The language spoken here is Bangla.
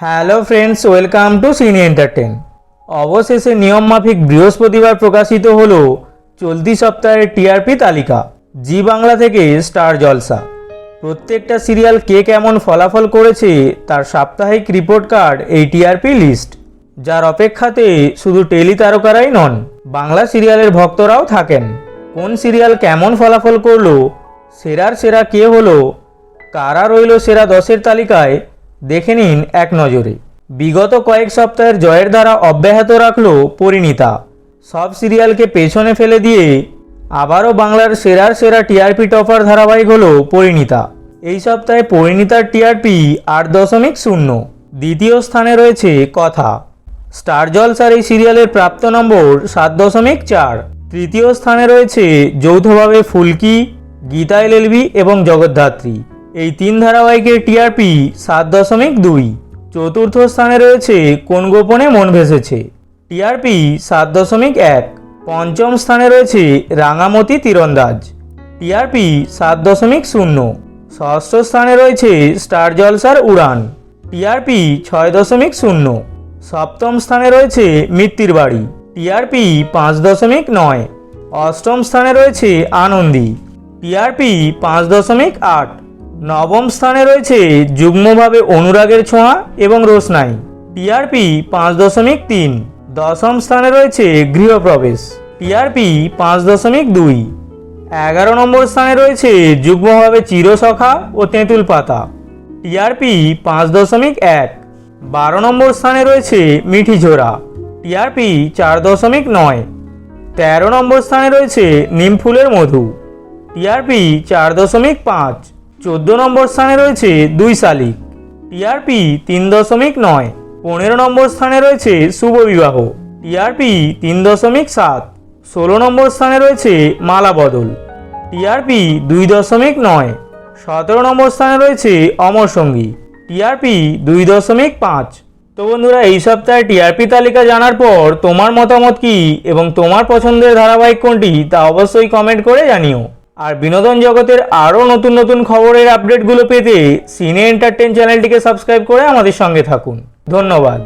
Hello friends welcome to cine entertain অবশেষে নিয়ম মাফিক বৃহস্পতিবার প্রকাশিত হলো চলতি সপ্তাহের টিআরপি তালিকা, জি বাংলা থেকে স্টার জলসা। প্রত্যেকটা সিরিয়াল কে কেমন ফলাফল করেছে তার সাপ্তাহিক রিপোর্ট কার্ড এই টিআরপি লিস্ট যার অপেক্ষাতে শুধু টেলি তারকারাই নন, বাংলা সিরিয়ালের ভক্তরাও থাকেন। কোন সিরিয়াল কেমন ফলাফল করল, সেরার সেরা কে হলো, কারা রইল সেরা দশের তালিকায় দেখে নিন এক নজরে। বিগত কয়েক সপ্তাহের জয়ের দ্বারা অব্যাহত রাখল পরিণীতা। সব সিরিয়ালকে পেছনে ফেলে দিয়ে আবারও বাংলার সেরার সেরা টিআরপি টপার ধারাবাহিক হল পরিণীতা। এই সপ্তাহে পরিণীতার টিআরপি আট দশমিক শূন্য, দ্বিতীয় স্থানে রয়েছে কথা। স্টার জলসার এই সিরিয়ালের প্রাপ্ত নম্বর সাত দশমিক চার, তৃতীয় স্থানে রয়েছে যৌথভাবে ফুলকি, গীতা এলএলবি এবং জগদ্ধাত্রী। এই তিন ধারাবাহিকের টিআরপি সাত দশমিক দুই। চতুর্থ স্থানে রয়েছে কোন গোপনে মন ভেসেছে? টিআরপি সাত দশমিক এক। পঞ্চম স্থানে রয়েছে রাঙামতি তীরন্দাজ। টিআরপি সাত দশমিক শূন্য। ষষ্ঠ স্থানে রয়েছে স্টার জলসার উড়ান। টিআরপি ছয় দশমিক শূন্য। সপ্তম স্থানে রয়েছে মৃত্যুর বাড়ি। টিআরপি পাঁচ দশমিক নয়। অষ্টম স্থানে রয়েছে আনন্দী। টিআরপি পাঁচ দশমিক আট। নবম স্থানে রয়েছে যুগ্মভাবে অনুরাগের ছোঁয়া এবং রোশনাই। টিআরপি পাঁচ দশমিক তিন। দশম স্থানে রয়েছে গৃহপ্রবেশ। টিআরপি পাঁচ দশমিক দুই। এগারো নম্বর স্থানে রয়েছে যুগ্মভাবে চিরসখা ও তেঁতুল পাতা। টিআরপি পাঁচ দশমিক এক। বারো নম্বর স্থানে রয়েছে মিঠি ঝোড়া। টিআরপি চার দশমিক নয়। তেরো নম্বর স্থানে রয়েছে নিমফুলের মধু। টিআরপি চার দশমিক পাঁচ। চোদ্দ নম্বর স্থানে রয়েছে দুই শালিক। টিআরপি তিন দশমিক নয়। পনেরো নম্বর স্থানে রয়েছে শুভ বিবাহ টিআরপি তিন দশমিক সাত। ষোলো নম্বর স্থানে রয়েছে মালা বদল টিআরপি দুই দশমিক নয়। সতেরো নম্বর স্থানে রয়েছে অমর সঙ্গী টিআরপি দুই দশমিক পাঁচ। তো বন্ধুরা, এই সপ্তাহে টিআরপি তালিকা জানার পর তোমার মতামত কি এবং তোমার পছন্দের ধারাবাহিক কোনটি তা অবশ্যই কমেন্ট করে জানিও। আর বিনোদন জগতের আরও নতুন নতুন খবরের আপডেটগুলো পেতে সিনে এন্টারটেন চ্যানেলটিকে সাবস্ক্রাইব করে আমাদের সঙ্গে থাকুন। ধন্যবাদ।